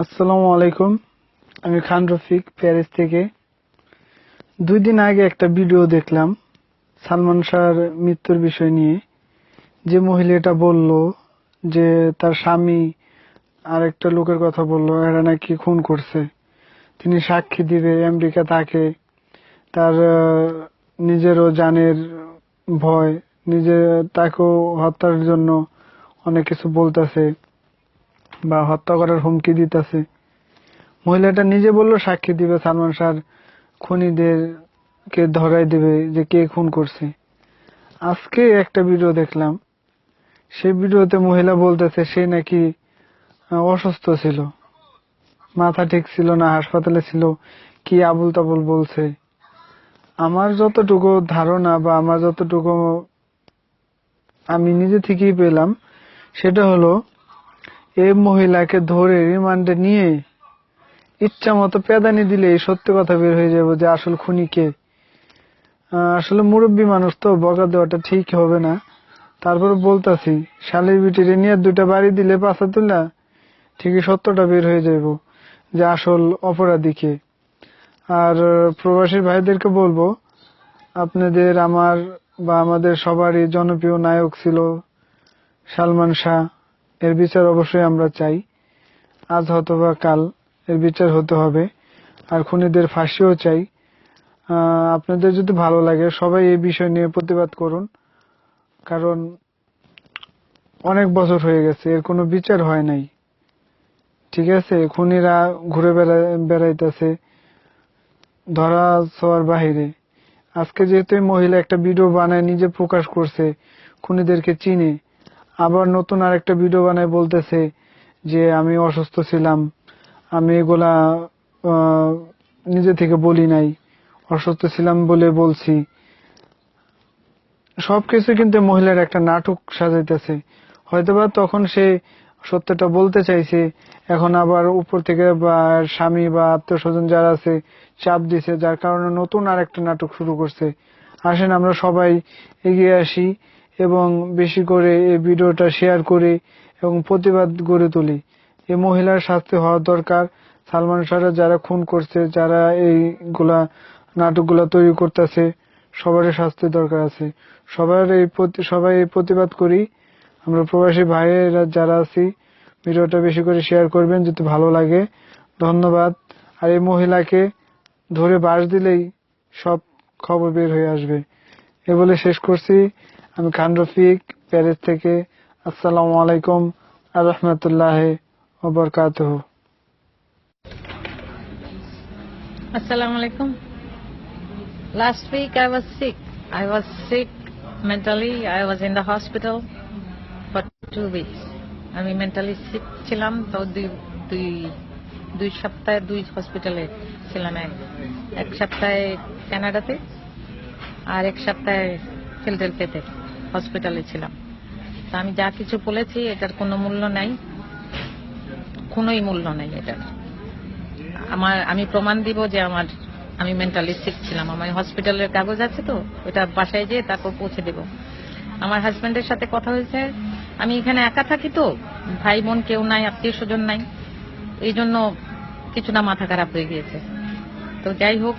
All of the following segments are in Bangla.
আসসালামু আলাইকুম। আমি খান রফিক, প্যারিস থেকে। দুই দিন আগে একটা ভিডিও দেখলাম সালমান শাহর মৃত্যুর বিষয় নিয়ে। যে মহিলাটা বলল যে তার স্বামী আর একটা লোকের কথা বলল, এরা নাকি খুন করছে। তিনি সাক্ষী দিবে আমেরিকা তাকে। তার নিজেরও জানের ভয়, নিজে তাকেও হত্যার জন্য অনেক কিছু বলতেছে। বা হত্যা করার হুমকি দিতেছে। মহিলাটা নিজে বলল, সাক্ষী দিবে, সালমান শাহর খুনিদেরকে ধরাই দিবে যে কে খুন করছে। আজকে একটা ভিডিও দেখলাম। সেই ভিডিওতে মহিলা বলতেছে, সে নাকি অসুস্থ ছিল। মাথা ঠিক ছিল না, হাসপাতালে ছিল, কি আবুল তাবুল বলছে। আমার যতটুকু ধারণা বা আমার যতটুকু আমি নিজে থেকেই পেলাম, সেটা হলো এই মহিলাকে ধরে রিমান্ডে নিয়ে ইচ্ছা মতো পেদানি দিলে এই সত্যি কথা বের হয়ে যাবে যে আসল খুনি কে। আসলে মুরব্বী মানুষ তো বকা দেওয়াটা ঠিক হবে না। তারপর বলতাছি, শালের বিটিরে নিয়ে দুটা বাড়ি দিলে পাশা তুলা ঠিকই সত্যটা বের হয়ে যাব যে আসল অপরাধী কে। আর প্রবাসী ভাইদেরকে বলব, আপনাদের আমার বা আমাদের সবারই জনপ্রিয় নায়ক ছিল সালমান শাহ। এর বিচার অবশ্যই আমরা চাই। আজ হয়তোবা কাল এর বিচার হতে হবে। আর খুনিদের ফাঁসিও চাই। আপনাদের যদি ভালো লাগে, সবাই এই বিষয় নিয়ে প্রতিবাদ করুন। কারণ অনেক বছর হয়ে গেছে, এর কোনো বিচার হয় নাই। ঠিক আছে? খুনিরা ঘুরে বেড়া, বেড়াইতেছে, ধরা ছোঁয়ার বাহিরে। আজকে যেহেতু মহিলা একটা ভিডিও বানায়, নিজে প্রকাশ করছে, খুনিদেরকে চিনে। আবার নতুন আরেকটা ভিডিও বানায় বলতেছে যে, আমি অসুস্থ ছিলাম। আমি এগুলা নিজে থেকে বলি নাই। অসুস্থ ছিলাম বলে বলছি। সবকিছু কিন্তু মহিলার একটা নাটক সাজাইতেছে। হয়তোবা তখন সে সত্যটা বলতে চাইছে, এখন আবার উপর থেকে বা স্বামী বা আত্মীয় স্বজন যারা আছে, চাপ দিছে, যার কারণে নতুন আর একটা নাটক শুরু করছে। আসেন আমরা সবাই এগিয়ে আসি। এবং বেশি করে এই ভিডিওটা শেয়ার করি এবং প্রতিবাদ গড়ে তুলি। এই মহিলার শাস্তি হওয়া দরকার। সালমান শাহরা যারা খুন করছে, যারা এইগুলা নাটকগুলা তৈরি করতেছে সবারই শাস্তি দরকার আছে। সবার এই সবাই এই প্রতিবাদ করি। আমরা প্রবাসী ভাইয়েরা যারা আছি, ভিডিওটা বেশি করে শেয়ার করবেন যদি ভালো লাগে। ধন্যবাদ। আর এই মহিলাকে ধরে বাস দিলেই সব খবর বের হয়ে আসবে। এ বলে শেষ করছি। আমি খান রফিক, প্যারিস থেকে আসসালামু আলাইকুম আর রহমতুল্লাহ ওবরকাতহ Assalamu alaikum. Last week I was sick. I was sick mentally. I was in the hospital for two weeks. আমি মেন্টালি সিক ছিলাম, তো দুই দুই দুই সপ্তাহে দুই হসপিটালে ছিলাম এক এক সপ্তাহে কানাডাতে আর এক সপ্তাহে ফিল্ডেলফিয়াতে হসপিটালে ছিলাম। তা আমি যা কিছু বলেছি, এটার কোনো মূল্য নাই। কোনোই মূল্য নেই এটার। আমার, আমি প্রমাণ দিব যে আমার, আমি মেন্টালি সিক ছিলাম। আমার হসপিটালের কাগজ আছে তো, ওটা বাসায় যেয়ে তারপর পৌঁছে দেব। আমার হাজব্যান্ডের সাথে কথা হয়েছে, আমি এখানে একা থাকি তো, ভাই বোন কেউ নাই, আত্মীয় স্বজন নাই। এই জন্য কিছুটা মাথা খারাপ হয়ে গিয়েছে। তো যাই হোক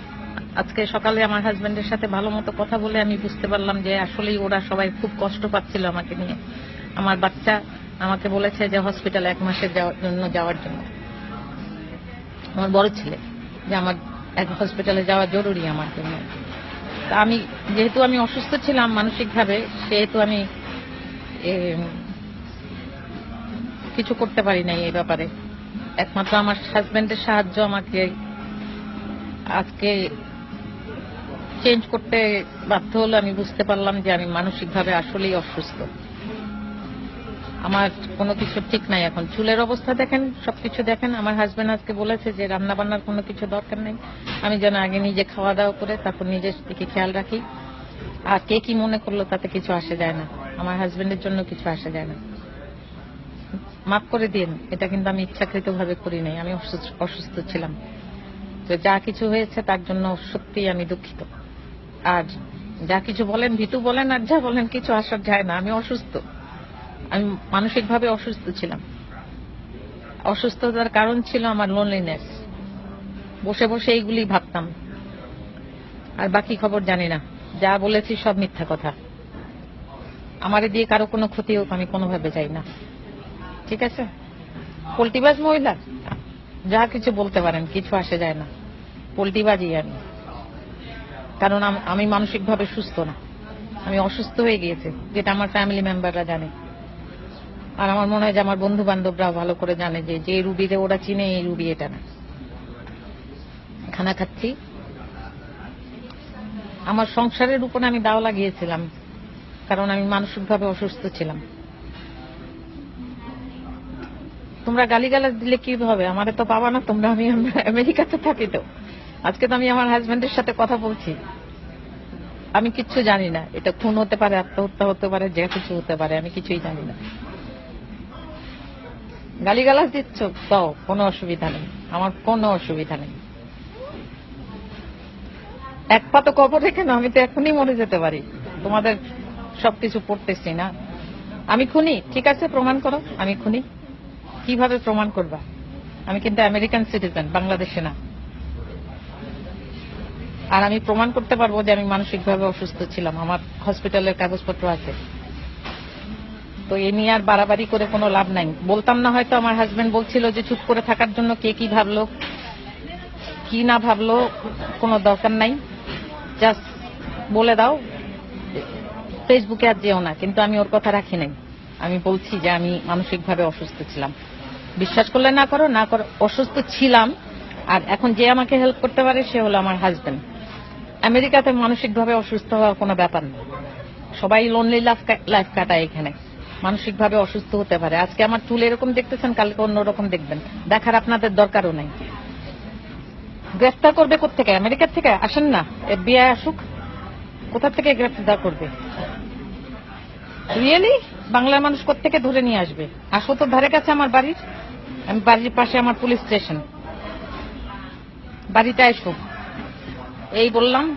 আজকে সকালে আমার হাজবেন্ডের সাথে ভালো মতো কথা বলে আমি বুঝতে পারলাম যে আসলেই ওরা সবাই খুব কষ্ট পাচ্ছিল আমাকে নিয়ে। আমার বাচ্চা আমাকে বলেছে যে হসপিটালে এক মাসের যাওয়ার জন্য যাওয়ার জন্য। আমার বড় ছেলে, যে আমার এক হসপিটালে যাওয়া জরুরি আমার জন্য। তা আমি, যেহেতু আমি অসুস্থ ছিলাম মানসিকভাবে, সেহেতু আমি কিছু করতে পারি নাই এই ব্যাপারে। একমাত্র আমার হাজবেন্ডের সাহায্য আমাকে আজকে চেঞ্জ করতে বাধ্য হলো আমি বুঝতে পারলাম যে আমি মানসিকভাবে আসলেই অসুস্থ। আমার কোনো কিছু ঠিক নাই এখন। চুলের অবস্থা দেখেন, সবকিছু দেখেন। আমার হাজবেন্ড আজকে বলেছে যে রান্না বান্নার কোনো কিছু দরকার নেই। আমি যেন আগে নিজে খাওয়া দাওয়া করে তারপর নিজের দিকে খেয়াল রাখি। আর কে কি মনে করল তাতে কিছু আসে যায় না। আমার হাজবেন্ডের জন্য কিছু আসে যায় না। মাফ করে দিন, এটা কিন্তু আমি ইচ্ছাকৃত ভাবে করি নাই। আমি অসুস্থ ছিলাম। তো যা কিছু হয়েছে তার জন্য সত্যিই আমি দুঃখিত। আর যা কিছু বলেন, ভিতু বলেন আর যা বলেন, কিছু আসার যায় না। আমি অসুস্থ। আমি মানসিকভাবে অসুস্থ ছিলাম। অসুস্থতার কারণ ছিল আমার লোনলিনেস বসে বসে এইগুলি ভাবতাম। আর বাকি খবর জানি না। যা বলেছি সব মিথ্যা কথা। আমারে দিয়ে কারও কোনো ক্ষতি হোক, আমি কোনোভাবে চাই না। ঠিক আছে? পোল্টিবাজ মহিলা? যা কিছু বলতে পারেন, কিছু আসে যায় না। পোল্টিবাজি আমি। কারণ আম- মানসিকভাবে সুস্থ না। আমি অসুস্থ হয়ে গিয়েছি, যেটা আমার ফ্যামিলি মেম্বাররা জানে। আর আমার মনে হয় যে আমার বন্ধু বান্ধবরাও ভালো করে জানে যে যে রুবিরে ওরা চিনে, এই রুবি এটা না। খানা খাচ্ছি। আমার সংসারের উপর আমি দাও লাগিয়েছিলাম, কারণ আমি মানসিকভাবে অসুস্থ ছিলাম। তোমরা গালিগালাজ দিলে কি হবে? আমার তো পাবা না তোমরা, আমি আমরা আমেরিকাতে থাকি তো। আজকে তো আমি আমার হাজবেন্ডের সাথে কথা বলছি। আমি কিচ্ছু জানি না। এটা খুন হতে পারে, আত্মহত্যা হতে পারে, যে কিছু হতে পারে, আমি কিছুই জানি না। গালিগালাজ দিচ্ছ? তাও কোনো অসুবিধা নেই। আমার কোনো অসুবিধা নেই। এক পা তো কবর রেখে না আমি তো এখনই মরে যেতে পারি। তোমাদের সবকিছু পড়তেছি না। আমি খুনি, ঠিক আছে, প্রমাণ করো, আমি খুনি। কীভাবে প্রমাণ করবা? আমি কিন্তু আমেরিকান সিটিজেন, বাংলাদেশে না। আর আমি প্রমাণ করতে পারব যে আমি মানসিকভাবে অসুস্থ ছিলাম। আমার হসপিটালের কাগজপত্র আছে। তো এ নিয়ে আর বাড়াবাড়ি করে কোনো লাভ নাই। বলতাম না হয়তো আমার হাজবেন্ড বলছিল যে চুপ করে থাকার জন্য কে কি ভাবলো, কি না ভাবলো, কোনো দরকার নাই। জাস্ট বলে দাও ফেসবুকে আর যেও না। কিন্তু আমি ওর কথা রাখি নাই। আমি বলছি যে আমি মানসিকভাবে অসুস্থ ছিলাম। বিশ্বাস করলে না করো না করো অসুস্থ ছিলাম। আর এখন যে আমাকে হেল্প করতে পারে, সে হলো আমার হাজবেন্ড আমেরিকাতে মানসিকভাবে অসুস্থ হওয়ার কোনো ব্যাপার না। সবাই লোনলি লাইফ কাটায় এখানে। মানসিকভাবে অসুস্থ হতে পারে। আজকে আমার চুল এরকম দেখতেছেন, কালকে অন্যরকম দেখবেন। দেখার আপনাদের দরকারও নাই। গ্রেফতার করবে কোথেকে আমেরিকার থেকে? আসেন না। এফবিআই আসুক। কোথা থেকে গ্রেফতার করবে? রিয়েলি বাংলার মানুষ কোথেকে ধরে নিয়ে আসবে? আসো তো ধারে কাছে আমার বাড়ির। আমি বাড়ির পাশে আমার পুলিশ স্টেশন। বাড়িতে আসো এই বললাম,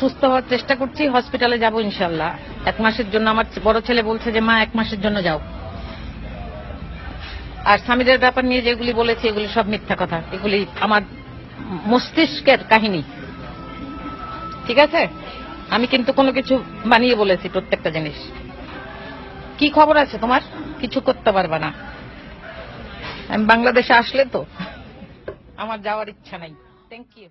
সুস্থ হওয়ার চেষ্টা করছি হসপিটালে যাব ইনশাল্লাহ এক মাসের জন্য আমার বড় ছেলে বলছে যে, মা, এক মাসের জন্য যাও। আর স্বামীদের ব্যাপার নিয়ে যেগুলি বলেছি, এগুলি সব মিথ্যা কথা। এগুলি আমার মস্তিষ্কের কাহিনী। ঠিক আছে? আমি কিন্তু কোনো কিছু বানিয়ে বলেছি প্রত্যেকটা জিনিস। কি খবর আছে তোমার? কিছু করতে পারবে না। আমি বাংলাদেশে আসলে তো আমার যাওয়ার ইচ্ছা নাই। Thank you